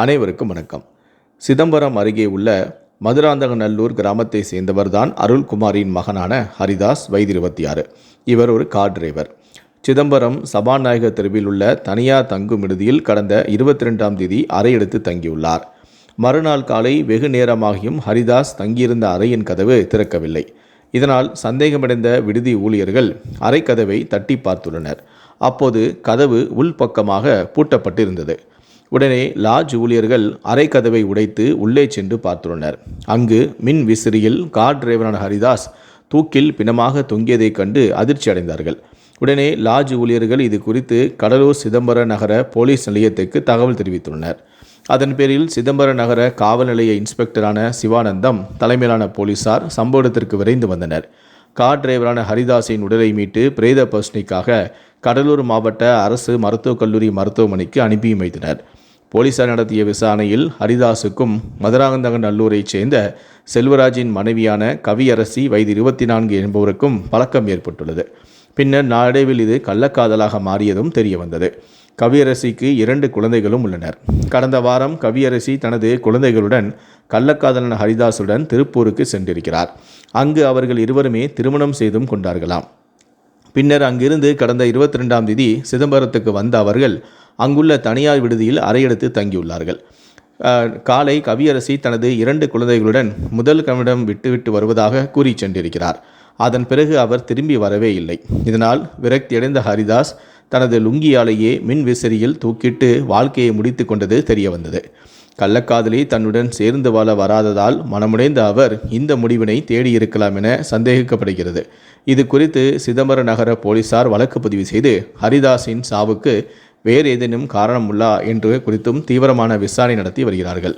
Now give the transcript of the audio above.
அனைவருக்கும் வணக்கம். சிதம்பரம் அருகே உள்ள மதுராந்தகநல்லூர் கிராமத்தை சேர்ந்தவர்தான் அருள்குமாரின் மகனான ஹரிதாஸ் வயது இருபத்தி ஆறு இவர் ஒரு கார் டிரைவர். சிதம்பரம் சபாநாயகர் தெருவில் உள்ள தனியார் தங்கும் விடுதியில் கடந்த இருபத்தி ரெண்டாம் தேதி அறையெடுத்து தங்கியுள்ளார். மறுநாள் காலை வெகு நேரமாகியும் ஹரிதாஸ் தங்கியிருந்த அறையின் கதவு திறக்கவில்லை. இதனால் சந்தேகமடைந்த விடுதி ஊழியர்கள் அறைக்கதவை தட்டி பார்த்துள்ளனர். அப்போது கதவு உள்பக்கமாக பூட்டப்பட்டிருந்தது. உடனே லாட்ஜ் ஊழியர்கள் அறைக்கதவை உடைத்து உள்ளே சென்று பார்த்துள்ளனர். அங்கு மின் விசிறியில் கார் டிரைவரான ஹரிதாஸ் தூக்கில் பிணமாக தொங்கியதைக் கண்டு அதிர்ச்சி அடைந்தார்கள். உடனே லாட்ஜ் ஊழியர்கள் இது குறித்து கடலூர் சிதம்பர நகர போலீஸ் நிலையத்துக்கு தகவல் தெரிவித்துள்ளனர். அதன் பேரில் சிதம்பர நகர காவல் நிலைய இன்ஸ்பெக்டரான சிவானந்தம் தலைமையிலான போலீசார் சம்பவ இடத்திற்கு விரைந்து வந்தனர். கார் டிரைவரான ஹரிதாஸின் உடலை மீட்டு பிரேத பரிசோதனைக்காக கடலூர் மாவட்ட அரசு மருத்துவக் கல்லூரி மருத்துவமனைக்கு அனுப்பியும் வைத்தனர். போலீசார் நடத்திய விசாரணையில் ஹரிதாஸுக்கும் மதுராந்தகன் நல்லூரைச் சேர்ந்த செல்வராஜின் மனைவியான கவியரசி வயது இருபத்தி நான்கு என்பவருக்கும் பழக்கம் ஏற்பட்டுள்ளது. பின்னர் நாளடைவில் இது கள்ளக்காதலாக மாறியதும் தெரிய வந்தது கவியரசிக்கு இரண்டு குழந்தைகளும் உள்ளனர். கடந்த வாரம் கவியரசி தனது குழந்தைகளுடன் கள்ளக்காதலன் ஹரிதாசுடன் திருப்பூருக்கு சென்றிருக்கிறார். அங்கு அவர்கள் இருவருமே திருமணம் செய்தும் கொண்டார்களாம். பின்னர் அங்கிருந்து கடந்த இருபத்தி ரெண்டாம் தேதி சிதம்பரத்துக்கு வந்த அவர்கள் அங்குள்ள தனியார் விடுதியில் அறையெடுத்து தங்கியுள்ளார்கள். காலை கவியரசி தனது இரண்டு குழந்தைகளுடன் முதல் கவிடம் விட்டுவிட்டு வருவதாக கூறி சென்றிருக்கிறார். அதன் பிறகு அவர் திரும்பி வரவே இல்லை. இதனால் விரக்தியடைந்த ஹரிதாஸ் தனது லுங்கியாலேயே மின் விசிறியில் தூக்கிட்டு வாழ்க்கையை முடித்து கொண்டது தெரிய வந்தது கள்ளக்காதலி தன்னுடன் சேர்ந்து வாழ வராததால் மனமுடைந்த அவர் இந்த முடிவினை தேடியிருக்கலாம் என சந்தேகிக்கப்படுகிறது. இது குறித்து சிதம்பர நகர போலீசார் வழக்கு பதிவு செய்து ஹரிதாஸின் சாவுக்கு வேறு ஏதேனும் காரணம் உள்ளா என்று குறித்தும் தீவிரமான விசாரணை நடத்தி வருகிறார்கள்.